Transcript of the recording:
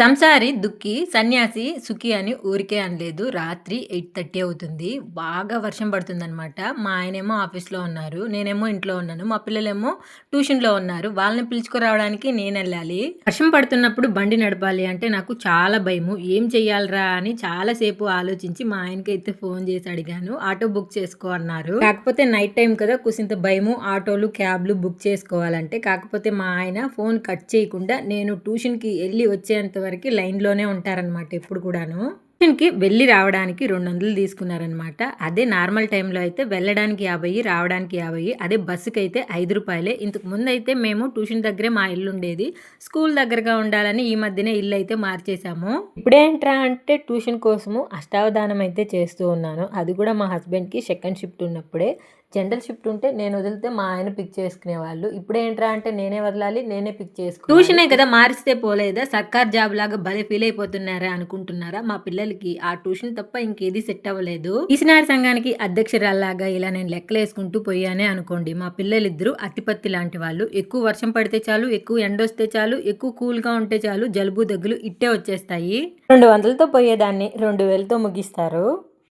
సంసారి దుక్కి సన్యాసి సుఖి అని ఊరికే అనలేదు. రాత్రి ఎయిట్ థర్టీ అవుతుంది. బాగా వర్షం పడుతుందనమాట మా ఆయనేమో ఆఫీస్లో ఉన్నారు. నేనేమో ఇంట్లో ఉన్నాను. మా పిల్లలేమో ట్యూషన్లో ఉన్నారు. వాళ్ళని పిలుచుకురావడానికి నేను వెళ్ళాలి. వర్షం పడుతున్నప్పుడు బండి నడపాలి అంటే నాకు చాలా భయము. ఏం చెయ్యాలరా అని చాలాసేపు ఆలోచించి మా ఆయనకి అయితే ఫోన్ చేసి అడిగాను. ఆటో బుక్ చేసుకో అన్నారు. కాకపోతే నైట్ టైం కదా కుసింత భయము. ఆటోలు క్యాబ్లు బుక్ చేసుకోవాలంటే. కాకపోతే మా ఆయన ఫోన్ కట్ చేయకుండా నేను ట్యూషన్కి వెళ్ళి వచ్చేంత వరకు లైన్లోనే ఉంటారనమాట ఎప్పుడు కూడాను. ట్యూషన్కి వెళ్ళి రావడానికి రెండు వందలు తీసుకున్నారనమాట అదే నార్మల్ టైంలో అయితే వెళ్ళడానికి యాభై రావడానికి యాభై అదే బస్సుకి అయితే ఐదు రూపాయలే. ఇంతకు ముందు అయితే మేము ట్యూషన్ దగ్గరే మా ఇల్లు ఉండేది. స్కూల్ దగ్గరగా ఉండాలని ఈ మధ్యనే ఇల్లు అయితే మార్చేసాము ఇప్పుడేంట్రా అంటే ట్యూషన్ కోసము అష్టావధానం అయితే చేస్తూ ఉన్నాను. అది కూడా మా హస్బెండ్కి సెకండ్ షిఫ్ట్ ఉన్నప్పుడే. జనరల్ షిఫ్ట్ ఉంటే నేను వదిలితే మా ఆయన పిక్ చేసుకునే వాళ్ళు ఇప్పుడేంట్రా అంటే నేనే వదలాలి నేనే పిక్ చేసుకో ట్యూషనే కదా మారిస్తే పోలేదా? సర్కార్ జాబ్ లాగా భలే ఫీల్ అయిపోతున్నారా అనుకుంటున్నారా? మా పిల్లలకి ఆ ట్యూషన్ తప్ప ఇంకేది సెట్ అవ్వలేదు. ఈసినారి సంఘానికి అధ్యక్షురాల్లాగా ఇలా నేను లెక్కలేసుకుంటూ పోయానే అనుకోండి. మా పిల్లలిద్దరూ అతిపత్తి లాంటి వాళ్ళు. ఎక్కువ వర్షం పడితే చాలు ఎక్కువ ఎండ వస్తే చాలు ఎక్కువ కూల్గా ఉంటే చాలు జలుబు దగ్గులు ఇట్టే వచ్చేస్తాయి. రెండు వందలతో పోయేదాన్ని రెండు వేలతో ముగిస్తారు.